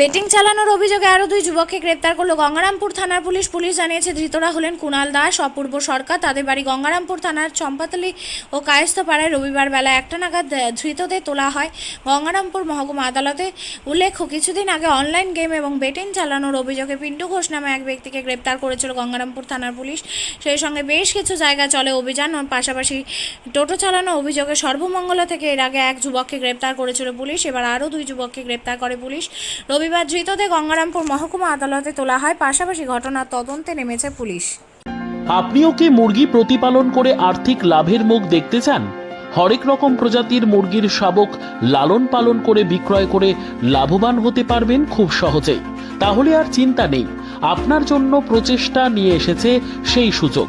Betting চালানোর অভিযোগে আরও দুই যুবককে গ্রেপ্তার করল গঙ্গারামপুর থানার পুলিশ। পুলিশ জানিয়েছে, ধৃতরা হলেন কুণাল দাস, অপূর্ব সরকার। তাদের বাড়ি গঙ্গারামপুর থানার চম্পাতলি ও কায়স্থপাড়ায় রবিবার বেলা একটা নাগাদ ধৃতদের তোলা হয়। গঙ্গারামপুর মহকুমা আদালতে উল্লেখ্য কিছুদিন আগে অনলাইন গেম এবং বেটিং চালানোর অভিযোগে পিন্টু ঘোষ নামে এক ব্যক্তিকে গ্রেপ্তার করেছিল গঙ্গারামপুর থানার পুলিশ। সেই সঙ্গে বেশ কিছু জায়গা চলে অভিযান। পাশাপাশি টোটো চালানো অভিযোগে সর্বমঙ্গলা থেকে এর আগে এক যুবককে গ্রেপ্তার করেছিল পুলিশ। এবার আরও দুই যুবককে গ্রেপ্তার করে পুলিশ। রবিবার ধৃতদের গঙ্গারামপুর মহকুমা আদালতে তোলা হয় পাশাপাশি ঘটনার তদন্তে নেমেছে পুলিশ। আপনিও কি মুরগি প্রতিপালন করে আর্থিক লাভের মুখ দেখতে চান? হরেক রকম প্রজাতির মুরগির শাবক লালন পালন করে বিক্রয় করে লাভবান হতে পারবেন খুব সহজেই। তাহলে আর চিন্তা নেই, আপনার জন্য প্রচেষ্টা নিয়ে এসেছে সেই সুযোগ।